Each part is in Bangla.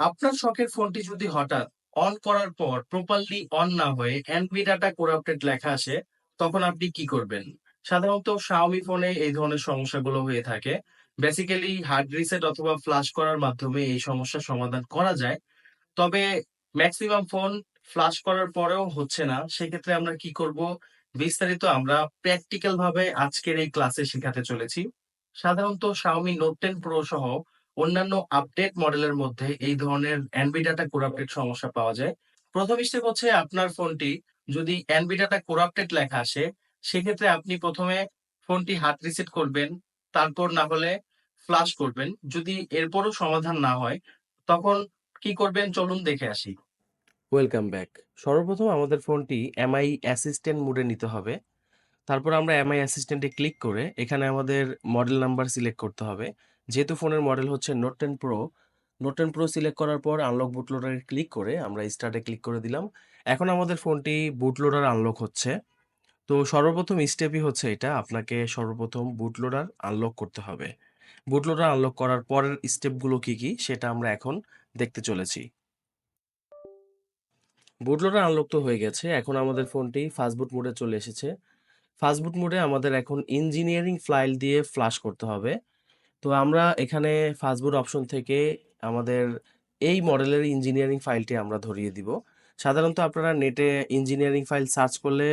আপনার শখের ফোনটি যদি হঠাৎ অন করার পর প্রপারলি অন না হয়ে এনভি ডাটা কোরাপ্টেড লেখা আসে, তখন আপনি কি করবেন? সাধারণত শাওমি ফোনে এই ধরনের সমস্যাগুলো হয়ে থাকে। বেসিক্যালি হার্ড রিসেট অথবা ফ্লাশ করার মাধ্যমে এই সমস্যার সমাধান করা যায়। তবে ম্যাক্সিমাম ফোন ফ্লাশ করার পরেও হচ্ছে না। সেক্ষেত্রে আমরা কি করব? বিস্তারিত আমরা প্র্যাকটিক্যাল ভাবে আজকের এই ক্লাসে শেখাতে চলেছি। সাধারণত শাওমি নোট টেন প্রো সহ অন্যান্য আপডেট মডেলের মধ্যে এই ধরনের এনবি ডাটা কোরাপ্টেড সমস্যা পাওয়া যায়। প্রথম স্টেপ হচ্ছে আপনার ফোনটি যদি এনবি ডাটা কোরাপ্টেড লেখা আসে, সেক্ষেত্রে আপনি প্রথমে ফোনটি হাত রিসেট করবেন, তারপর না হলে ফ্লাশ করবেন। যদি এরপরও সমাধান না হয়, তখন কি করবেন? চলুন দেখে আসি। ওয়েলকাম ব্যাক সর্বপ্রথম আমাদের ফোনটি এমআই অ্যাসিস্ট্যান্ট মোডে নিতে হবে। তারপর আমরা এমআই অ্যাসিস্ট্যান্টে ক্লিক করে এখানে আমাদের মডেল নাম্বার সিলেক্ট করতে হবে। যেহেতু ফোনের মডেল হচ্ছে note ten pro note ten pro select করার পর আনলক বুটলোডারে ক্লিক করে আমরা স্টার্টে ক্লিক করে দিলাম। এখন আমাদের ফোনটি বুটলোডার আনলক হচ্ছে। তো সর্বপ্রথম স্টেপই হচ্ছে এটা, আপনাকে সর্বপ্রথম বুটলোডার আনলক করতে হবে। বুটলোডার আনলক করার পরের স্টেপগুলো কি কি, সেটা আমরা এখন দেখতে চলেছি। বুটলোডার আনলক তো হয়ে গেছে, এখন আমাদের ফোনটি ফাস্টবুট মোডে চলে এসেছে। ফাস্টবুট মোডে আমাদের এখন ইঞ্জিনিয়ারিং ফাইল দিয়ে ফ্লাশ করতে হবে। তো আমরা এখানে ফাস্টবুট অপশন থেকে আমাদের এই মডেলের ইঞ্জিনিয়ারিং ফাইলটি আমরা ধরিয়ে দিব। সাধারণত আপনারা নেটে ইঞ্জিনিয়ারিং ফাইল সার্চ করলে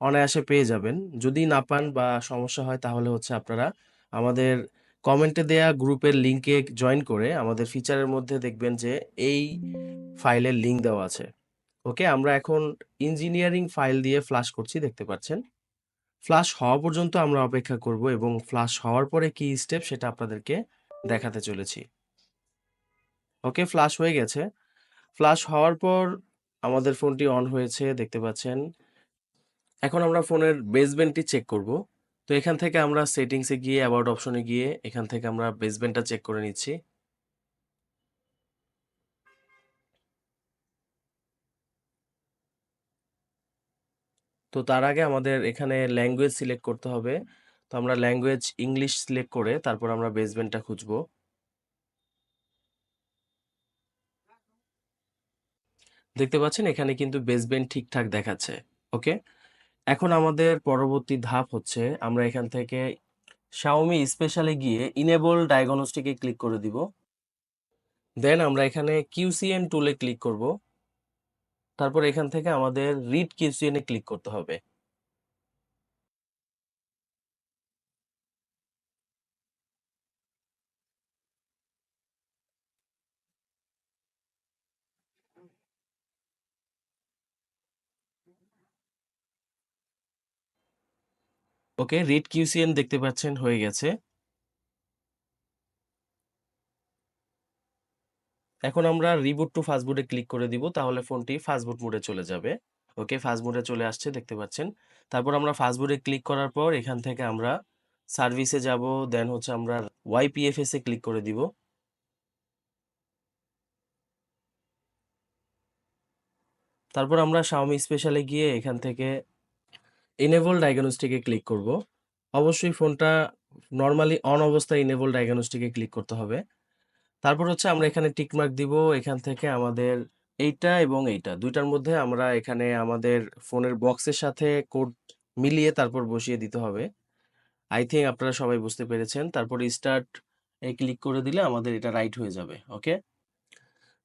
অনায়াসে পেয়ে যাবেন। যদি না পান বা সমস্যা হয়, তাহলে হচ্ছে আপনারা আমাদের কমেন্টে দেয়া গ্রুপের লিঙ্কে জয়েন করে আমাদের ফিচারের মধ্যে দেখবেন যে এই ফাইলের লিঙ্ক দেওয়া আছে। ওকে আমরা এখন ইঞ্জিনিয়ারিং ফাইল দিয়ে ফ্লাশ করছি, দেখতে পাচ্ছেন? ফ্লাশ হওয়া পর্যন্ত আমরা অপেক্ষা করব এবং ফ্লাশ হওয়ার পরে কি স্টেপ সেটা আপনাদেরকে দেখাতে চলেছি। ওকে ফ্লাশ হয়ে গেছে। ফ্লাশ হওয়ার পর আমাদের ফোনটি অন হয়েছে, দেখতে পাচ্ছেন। এখন আমরা ফোনের বেসব্যান্ডটি চেক করব। তো এখান থেকে আমরা সেটিংসে গিয়ে অ্যাবাউট অপশনে গিয়ে, এখান থেকে আমরা বেসব্যান্ডটা চেক করে নিচ্ছি। তো তার আগে আমাদের এখানে ল্যাঙ্গুয়েজ সিলেক্ট করতে হবে। তো আমরা ল্যাঙ্গুয়েজ ইংলিশ সিলেক্ট করে তারপর আমরা বেসব্যান্ডটা খুঁজবো। দেখতে পাচ্ছেন এখানে কিন্তু বেসব্যান্ড ঠিকঠাক দেখাচ্ছে, ওকে? এখন আমাদের পরবর্তী ধাপ হচ্ছে, আমরা এখান থেকে শাওমি স্পেশালে গিয়ে ইনেবল ডায়াগনস্টিকে ক্লিক করে দিব। দেন আমরা এখানে কিউসিএন টুলে ক্লিক করব। তারপর এখান থেকে আমাদের রিড কিউসিএন ক্লিক করতে হবে। ওকে রিড কিউসিএন দেখতে পাচ্ছেন, হয়ে গেছে। এখন আমরা রিবুট টু ফাস্টবুটে ক্লিক করে দিব, তাহলে ফোনটি ফাস্টবুট মোডে চলে যাবে। ওকে ফাস্ট মোডে চলে আসছে, দেখতে পাচ্ছেন। তারপর আমরা ফাস্টবুটে ক্লিক করার পর এখান থেকে আমরা সার্ভিসে যাব দেন হচ্ছে আমরা ওয়াইপিএফএস এ ক্লিক করে দিব। তারপর আমরা শাওমি স্পেশালে গিয়ে এখান থেকে এনেবল ডায়াগনস্টিকে ক্লিক করব। অবশ্যই ফোনটা নর্মালি অন অবস্থায় এনেবল ডায়াগনস্টিকে ক্লিক করতে হবে। তারপর হচ্ছে আমরা এখানে টিকমার্ক দিব, এখান থেকে আমাদের এইটা এবং এইটা। দুইটার মধ্যে আমরা এখানে আমাদের ফোনের বক্সের সাথে কোড মিলিয়ে তারপর বসিয়ে দিতে হবে। আই থিঙ্ক আপনারা সবাই বুঝতে পেরেছেন। তারপর স্টার্ট এ ক্লিক করে দিলে আমাদের এটা রাইট হয়ে যাবে, ওকে?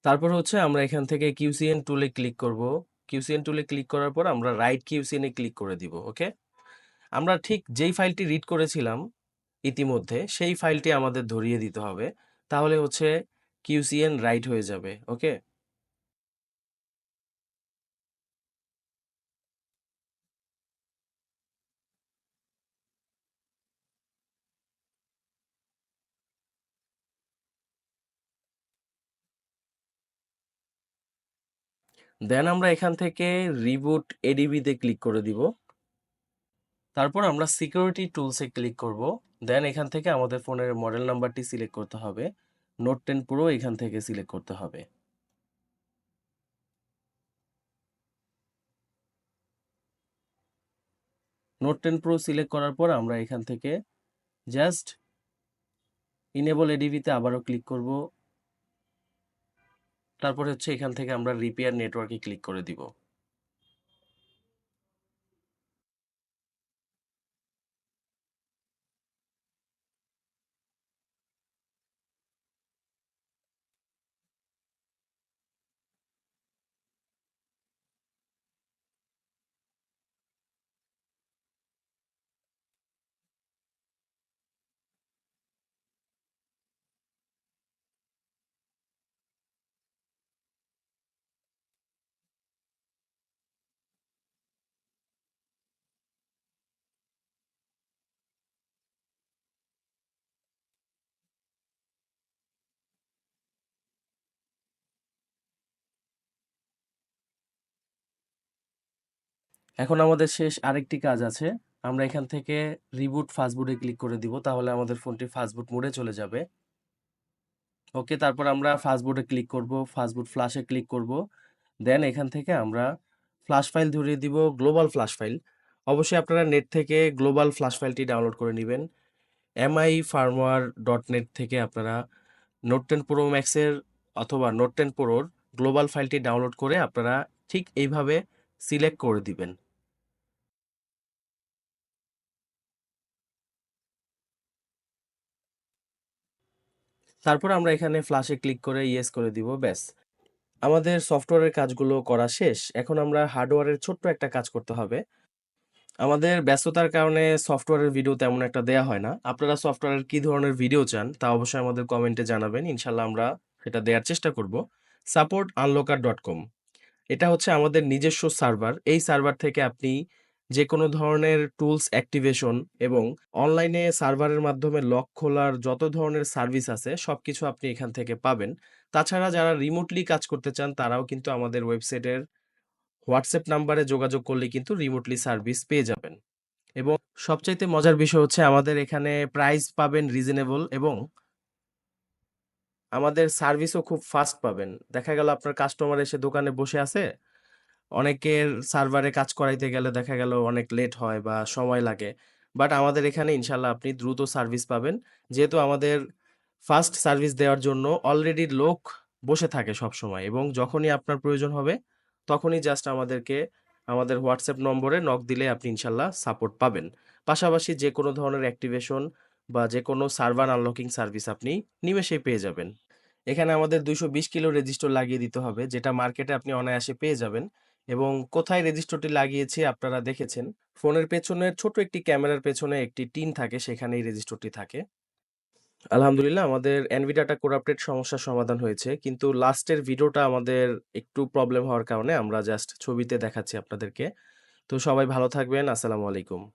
তারপর হচ্ছে আমরা এখান থেকে কিউসিএন টুলে ক্লিক করব। কিউসিএন টুলে ক্লিক করার পর আমরা রাইট কিউসিএন এ ক্লিক করে দিব, ওকে? আমরা ঠিক যেই ফাইলটি রিড করেছিলাম ইতিমধ্যে, সেই ফাইলটি আমাদের ধরিয়ে দিতে হবে। তাহলে হচ্ছে কিউসিএন রাইট হয়ে যাবে ওকে দেন আমরা এখান থেকে রিবুট এডিবিতে ক্লিক করে দিব। তারপর আমরা সিকিউরিটি টুলসে ক্লিক করব। দেন এখান থেকে আমাদের ফোনের মডেল নাম্বারটি সিলেক্ট করতে হবে। নোট টেন প্রো এখান থেকে সিলেক্ট করতে হবে। নোট টেন প্রো সিলেক্ট করার পর আমরা এখান থেকে জাস্ট ইনেবল এডিবিতে আবারও ক্লিক করব। তারপর হচ্ছে এখান থেকে আমরা রিপেয়ার নেটওয়ার্কে ক্লিক করে দিব। এখন আমাদের শেষ আরেকটি কাজ আছে। আমরা এখান থেকে রিবুট ফাস্টবুটে ক্লিক করে দিব, তাহলে আমাদের ফোনটি ফাস্টবুট মোডে চলে যাবে। ওকে তারপর আমরা ফাস্টবুটে ক্লিক করব ফাস্টবুট ফ্ল্যাশে ক্লিক করব। দেন এখান থেকে আমরা ফ্ল্যাশ ফাইল ধরিয়ে দিব গ্লোবাল ফ্ল্যাশ ফাইল অবশ্যই আপনারা নেট থেকে গ্লোবাল ফ্ল্যাশ ফাইলটি ডাউনলোড করে নেবেন। এমআই ফার্মওয়ার ডট নেট থেকে আপনারা নোট টেন প্রো ম্যাক্সের অথবা নোট টেন প্রোর গ্লোবাল ফাইলটি ডাউনলোড করে আপনারা ঠিক এইভাবে সিলেক্ট করে দিবেন। তারপর আমরা এখানে ফ্লাশে ক্লিক করে ইয়েস করে দিব, ব্যাস। আমাদের সফটওয়্যারের কাজগুলো করা শেষ। এখন আমরা হার্ডওয়্যারের ছোট্ট একটা কাজ করতে হবে। আমাদের ব্যস্ততার কারণে সফটওয়্যারের ভিডিও তেমন একটা দেয়া হয় না। আপনারা সফটওয়্যারের কি ধরনের ভিডিও চান, তা অবশ্যই আমাদের কমেন্টে জানাবেন। ইনশাল্লাহ আমরা সেটা দেওয়ার চেষ্টা করব। সাপোর্ট আনলোকার ডট কম এটা হচ্ছে আমাদের নিজস্ব সার্ভার এই সার্ভার থেকে আপনি যে কোনো ধরনের টুলস অ্যাক্টিভেশন এবং অনলাইনে সার্ভারের মাধ্যমে লক খোলার যত ধরনের সার্ভিস আছে সব কিছু আপনি এখান থেকে পাবেন। তাছাড়া যারা রিমোটলি কাজ করতে চান, তারাও কিন্তু আমাদের ওয়েবসাইটের হোয়াটসঅ্যাপ নাম্বারে যোগাযোগ করলে কিন্তু রিমোটলি সার্ভিস পেয়ে যাবেন। এবং সবচাইতে মজার বিষয় হচ্ছে, আমাদের এখানে প্রাইস পাবেন রিজনেবল এবং আমাদের সার্ভিসও খুব ফাস্ট পাবেন। দেখা গেল আপনার কাস্টমার এসে দোকানে বসে আছে অনেকের সার্ভারে কাজ করাইতে গেলে দেখা গেল অনেক লেট হয় বা সময় লাগে। বাট আমাদের এখানে ইনশাল্লাহ আপনি দ্রুত সার্ভিস পাবেন। যেহেতু আমাদের ফাস্ট সার্ভিস দেওয়ার জন্য অলরেডি লোক বসে থাকে সব সময় এবং যখনই আপনার প্রয়োজন হবে, তখনই জাস্ট আমাদেরকে, আমাদের হোয়াটসঅ্যাপ নম্বরে নক দিলে আপনি ইনশাল্লাহ সাপোর্ট পাবেন। পাশাপাশি যে কোনো ধরনের অ্যাক্টিভেশন বা যে কোনো সার্ভার আনলকিং সার্ভিস আপনি নিমেষেই পেয়ে যাবেন। এখানে আমাদের দুইশো বিশ কিলো রেজিস্টার লাগিয়ে দিতে হবে, যেটা মার্কেটে আপনি অনায়াসে পেয়ে যাবেন। এবং কোথায় রেজিস্টারটি লাগিয়েছি আপনারা দেখেছেন। ফোনের পেছনের ছোট একটি ক্যামেরার পেছনে একটি টিন থাকে, সেখানেই রেজিস্টারটি থাকে। আলহামদুলিল্লাহ, আমাদের এনভিডাটা কোরাপ্টেড সমস্যার সমাধান হয়েছে। কিন্তু লাস্টের ভিডিওটা আমাদের একটু প্রবলেম হওয়ার কারণে আমরা জাস্ট ছবিতে দেখাচ্ছি আপনাদেরকে। তো সবাই ভালো থাকবেন, আসসালামু আলাইকুম।